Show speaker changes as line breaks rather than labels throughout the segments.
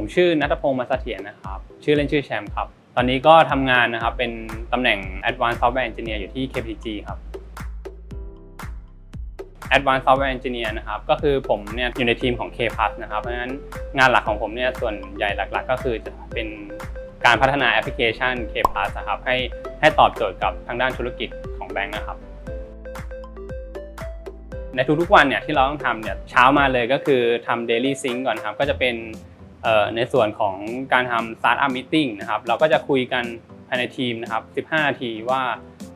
ผมชื่อนัทพงศ์มาสเถียรนะครับ ชื่อเล่นชื่อแชมป์ครับ ตอนนี้ก็ทำงานนะครับ เป็นตำแหน่ง Advanced Software Engineer อยู่ที่ KPG ครับ Advanced Software Engineer นะครับ ก็คือผมเนี่ยอยู่ในทีมของ K Plus นะครับ เพราะฉะนั้นงานหลักของผมเนี่ยส่วนใหญ่หลักๆ ก็คือจะเป็นการพัฒนาแอปพลิเคชัน K Plus นะครับให้ให้ตอบโจทย์กับทางด้านธุรกิจของแบงก์นะครับในทุกๆวันเนี่ยที่เราต้องทำเนี่ยเช้ามาเลยก็คือทำ daily sync ก่อนครับ ก็จะเป็น ในส่วนของการทำ startup meeting นะครับเราก็จะคุยกันภายในทีมนะครับ 15 นาทีว่า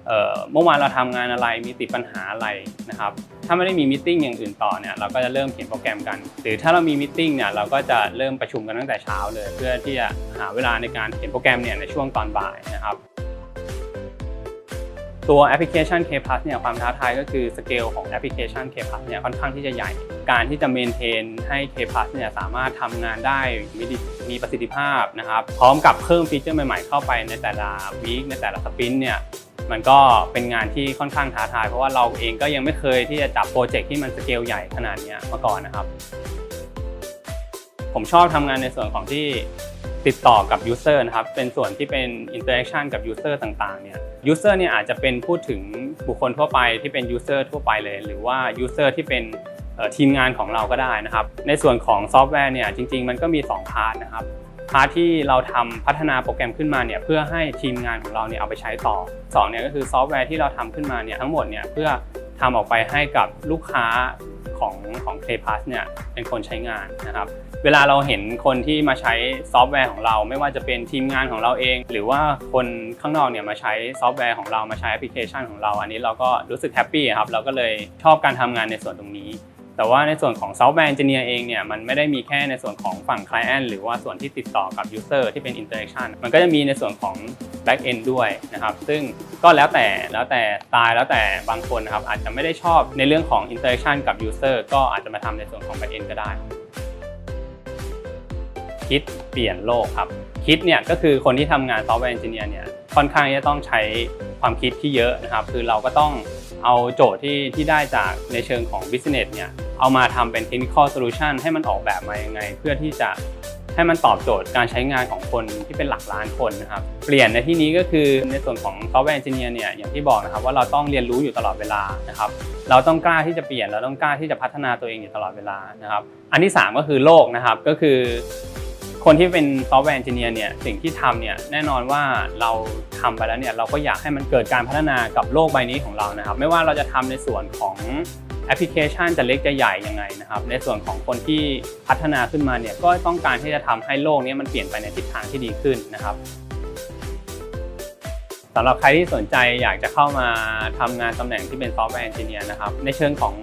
เอ่อเมื่อวานเราทำงานอะไรมีติดปัญหาอะไรนะครับถ้าไม่ได้มีมิ팅อย่างอื่นต่อเนี่ยเราก็จะเริ่มเขียนโปรแกรมกัน หรือถ้าเรามีมิ팅เนี่ยเราก็จะเริ่มประชุมกันตั้งแต่เช้าเลย เพื่อที่จะหาเวลาในการเขียนโปรแกรมเนี่ยในช่วงตอนบ่ายนะครับ ตัวแอปพลิเคชัน K Plus เนี่ยความท้าทายก็คือสเกลของแอปพลิเคชัน K Plus เนี่ยค่อนข้างที่จะใหญ่ การที่จะเมนเทนให้ K Plus เนี่ยสามารถทำงานได้มีมีประสิทธิภาพนะครับพร้อมกับเพิ่มฟีเจอร์ใหม่ๆเข้าไปในแต่ละวีคในแต่ละสปรินต์เนี่ยมันก็เป็นงานที่ค่อนข้างท้าทาย เพราะว่าเราเองก็ยังไม่เคยที่จะจับโปรเจกต์ที่มันสเกลใหญ่ขนาดนี้มาก่อนนะครับ ผมชอบทำงานในส่วนของที่ติดต่อกับ User นะครับ เป็นส่วนที่เป็น Interaction กับ User ต่างๆ เนี่ย User เนี่ยอาจจะเป็นพูดถึงบุคคลทั่วไปที่เป็น User ทั่วไปเลย หรือว่า User ที่เป็นทีมงานของเราก็ได้นะครับ ในส่วนของซอฟต์แวร์เนี่ยจริง ๆ มันก็มี 2 พาร์ทนะครับ พาร์ทที่เราทำพัฒนาโปรแกรมขึ้นมาเนี่ยเพื่อให้ทีมงานของเราเนี่ยเอาไปใช้ต่อสองเนี่ยก็คือซอฟต์แวร์ที่เราทำขึ้นมาเนี่ยทั้งหมดเนี่ยเพื่อทำออกไปให้กับลูกค้า ของของ Play Plus เนี่ยเป็นคนใช้งานนะครับ เวลาเราเห็นคนที่มาใช้ซอฟต์แวร์ของเรา ไม่ว่าจะเป็นทีมงานของเราเอง หรือว่าคนข้างนอกเนี่ยมาใช้ซอฟต์แวร์ของเรามาใช้แอปพลิเคชันของเรา อันนี้เราก็รู้สึกแฮปปี้ครับเราก็เลยชอบการทำงานในส่วนตรงนี้แต่ว่าในส่วนของซอฟต์แวร์เอนจิเนียร์เองเนี่ยมันไม่ได้มีแค่ในส่วนของฝั่ง Client หรือว่าส่วนที่ติดต่อกับ User ที่เป็น Interaction มันก็จะมีในส่วนของ Back End ด้วยนะครับซึ่งก็แล้วแต่แล้วแต่สไตล์แล้วแต่บางคนนะครับอาจจะไม่ได้ชอบในเรื่องของ Interaction กับ User ก็อาจจะมาทำในส่วนของ Back End ก็ได้ คิดเปลี่ยนโลกครับ คิดเนี่ยก็คือคนที่ทำงานซอฟต์แวร์เอนจิเนียร์เนี่ยค่อนข้างจะต้องใช้ความคิดที่เยอะนะครับ คือเราก็ต้องเอาโจทย์ที่ที่ได้จากในเชิงของ business เนี่ยเอามาทำเป็น technical solution ให้มันออกแบบมายังไง เพื่อที่จะ ให้มันตอบโจทย์การใช้งานของคนที่เป็นหลักล้านคนนะครับเปลี่ยนในที่นี้ก็คือในส่วนของซอฟต์แวร์เอนจิเนียร์เนี่ยอย่างที่บอกนะครับว่าเราต้องเรียนรู้อยู่ตลอดเวลานะครับเราต้องกล้าที่จะเปลี่ยนเราต้องกล้าที่จะพัฒนาตัวเองอยู่ตลอดเวลานะครับอันที่สามก็คือโลกนะครับก็คือ คนที่เป็นซอฟต์แวร์เอนจิเนียร์เนี่ยสิ่งที่ทำเนี่ยแน่นอนว่าเราทำไปแล้วเนี่ยเราก็อยากให้มันเกิดการพัฒนากับโลกใบนี้ของเรานะครับ ไม่ว่าเราจะทำในส่วนของ แอปพลิเคชันจะเล็กจะใหญ่ยังไงนะครับ ในส่วนของคนที่พัฒนาขึ้นมาเนี่ยก็ต้องการที่จะทำให้โลกนี้มันเปลี่ยนไปในทิศทางที่ดีขึ้นนะครับสำหรับใครที่สนใจอยากจะเข้ามาทำงานตำแหน่งที่เป็นซอฟต์แวร์เอนจิเนียร์นะครับในเชิงของ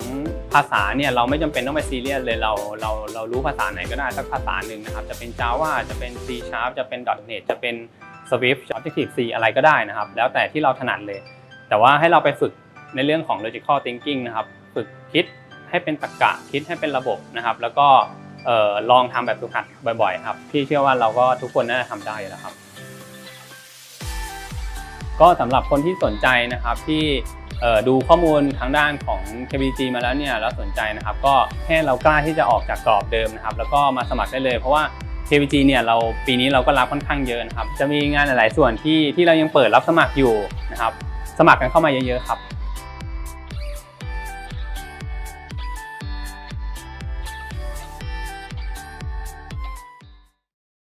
ภาษาเนี่ยเราไม่จำเป็นต้องไปซีเรียสเลยเราเราเรารู้ภาษาไหนก็ได้สักภาษาหนึ่งนะครับ จะเป็น Java จะเป็น C Sharp จะเป็น .NET จะเป็น Swift Objective C อะไรก็ได้นะครับ แล้วแต่ที่เราถนัดเลย แต่ว่าให้เราไปฝึกในเรื่องของ logical thinking นะครับ ฝึกคิดให้เป็นตรรกะคิดให้เป็นระบบนะครับ แล้วก็ลองทำแบบฝึกหัดบ่อยๆครับพี่เชื่อว่าเราก็ทุกคนน่าจะทำได้แล้วครับ ก็สำหรับคนที่สนใจนะครับที่ดูข้อมูลทางด้านของ KBG มาแล้วเนี่ยแล้วสนใจนะครับ ก็แค่เรากล้าที่จะออกจากกรอบเดิมนะครับ แล้วก็มาสมัครได้เลยเพราะว่า KBG เนี่ยเราปีนี้เราก็รับค่อนข้างเยอะนะครับ จะมีงานหลาย ๆ ส่วนที่ที่เรายังเปิดรับสมัครอยู่นะครับ สมัครกันเข้ามาเยอะ ๆ ครับ